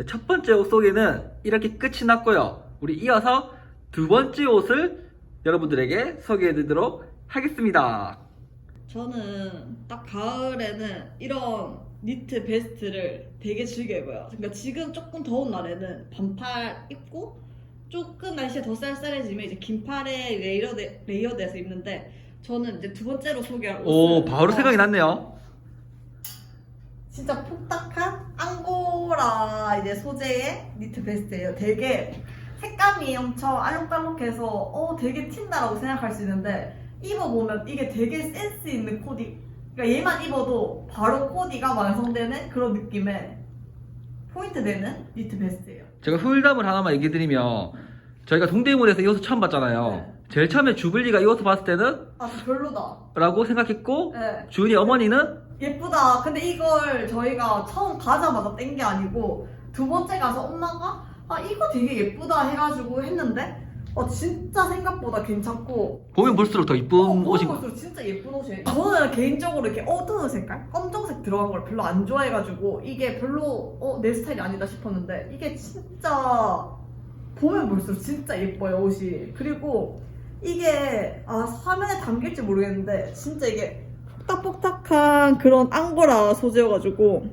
네, 첫 번째 옷 소개는 이렇게 끝이 났고요. 우리 이어서 두 번째 옷을 여러분들에게 소개해 드리도록 하겠습니다. 저는 딱 가을에는 이런 니트 베스트를 되게 즐겨 입어요. 그러니까 지금 조금 더운 날에는 반팔 입고 조금 날씨가 더 쌀쌀해지면 이제 긴팔에 레이어드, 레이어드해서 입는데 저는 이제 두 번째로 소개할 오, 옷은 바로 어, 생각이 났네요. 진짜 푹딱한 앙고 라 이제 소재의 니트 베스트예요. 되게 색감이 엄청 알록달록해서 어 되게 튄다라고 생각할 수 있는데 입어보면 이게 되게 센스 있는 코디 그러니까 얘만 입어도 바로 코디가 완성되는 그런 느낌의 포인트 되는 니트 베스트예요. 제가 후일담을 하나만 얘기해 드리면 저희가 동대문에서 이 옷을 처음 봤잖아요. 네. 제일 처음에 주블리가 이 옷을 봤을 때는 아 별로다. 라고 생각했고 네. 주은이 어머니는 예쁘다. 근데 이걸 저희가 처음 가자마자 뗀 게 아니고 두 번째 가서 엄마가 아 이거 되게 예쁘다 해가지고 했는데 어 진짜 생각보다 괜찮고 보면 볼수록 더 이쁜 어, 옷이 보는 걸수록 진짜 예쁜 옷이에요. 저는 개인적으로 이렇게 어두운 색깔, 검정색 들어간 걸 별로 안 좋아해가지고 이게 별로 어, 내 스타일이 아니다 싶었는데 이게 진짜 보면 볼수록 진짜 예뻐요 옷이. 그리고 이게 아 화면에 담길지 모르겠는데 진짜 이게 뽁닥뽁닥한 그런 앙고라 소재여가지고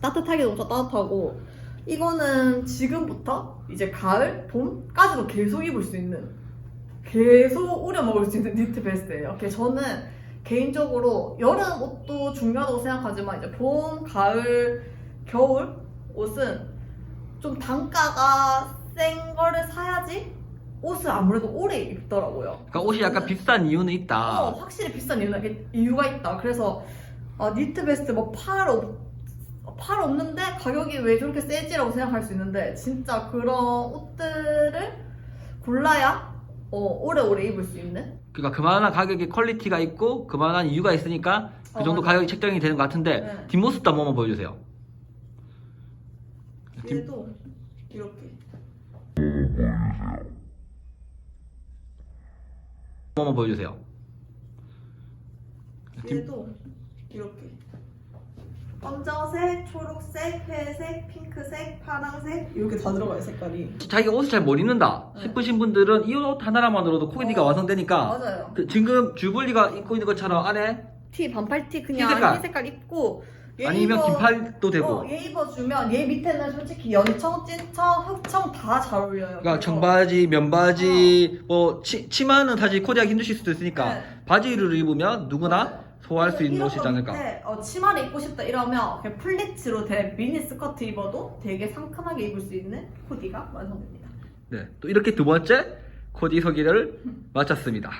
따뜻하기도 엄청 따뜻하고 이거는 지금부터 이제 가을, 봄까지도 계속 입을 수 있는 계속 우려 먹을 수 있는 니트 베스트예요. 저는 개인적으로 여름 옷도 중요하다고 생각하지만 이제 봄, 가을, 겨울 옷은 좀 단가가 센 거를 사야지 옷을 아무래도 오래 입더라고요. 그러니까 옷이 약간 비싼 이유는 있다. 어, 확실히 비싼 이유는 이유가 있다. 그래서 아, 니트 베스트 뭐팔 없, 팔 없는데 가격이 왜 저렇게 세지라고 생각할 수 있는데 진짜 그런 옷들을 골라야 어, 오래오래 입을 수 있는 그러니까 그만한 가격의 퀄리티가 있고 그만한 이유가 있으니까 그 어, 정도 맞아. 가격이 책정이 되는 것 같은데 네. 뒷모습도 한 번만 보여주세요. 뒷, 얘도 이렇게 한 번만 보여주세요. 뒷, 얘도 이렇게 검정색, 초록색, 회색, 핑크색, 파랑색 이렇게 다 들어가요 색깔이 자기가 옷을 잘 못 입는다 네. 싶으신 분들은 이 옷 하나만으로도 코디가 어, 완성되니까 맞아요 그 지금 주블리가 입고 있는 것처럼 안에 티 반팔 티 그냥 흰 색깔. 흰 색깔 입고 얘 아니면 입어- 긴팔도 되고 어, 얘 입어주면 얘 밑에는 솔직히 연청, 찐청, 흑청 다 잘 어울려요. 그러니까 청바지, 면바지, 뭐 치, 치마는 사실 코디하기 힘드실 수도 있으니까 네. 바지를 입으면 누구나 맞아요. 소화할 수 있는 옷이지 거 않을까. 밑에, 어, 치마를 입고 싶다 이러면 그냥 플리츠로 된 미니 스커트 입어도 되게 상큼하게 입을 수 있는 코디가 완성됩니다. 네, 또 이렇게 두 번째 코디 소개를 마쳤습니다.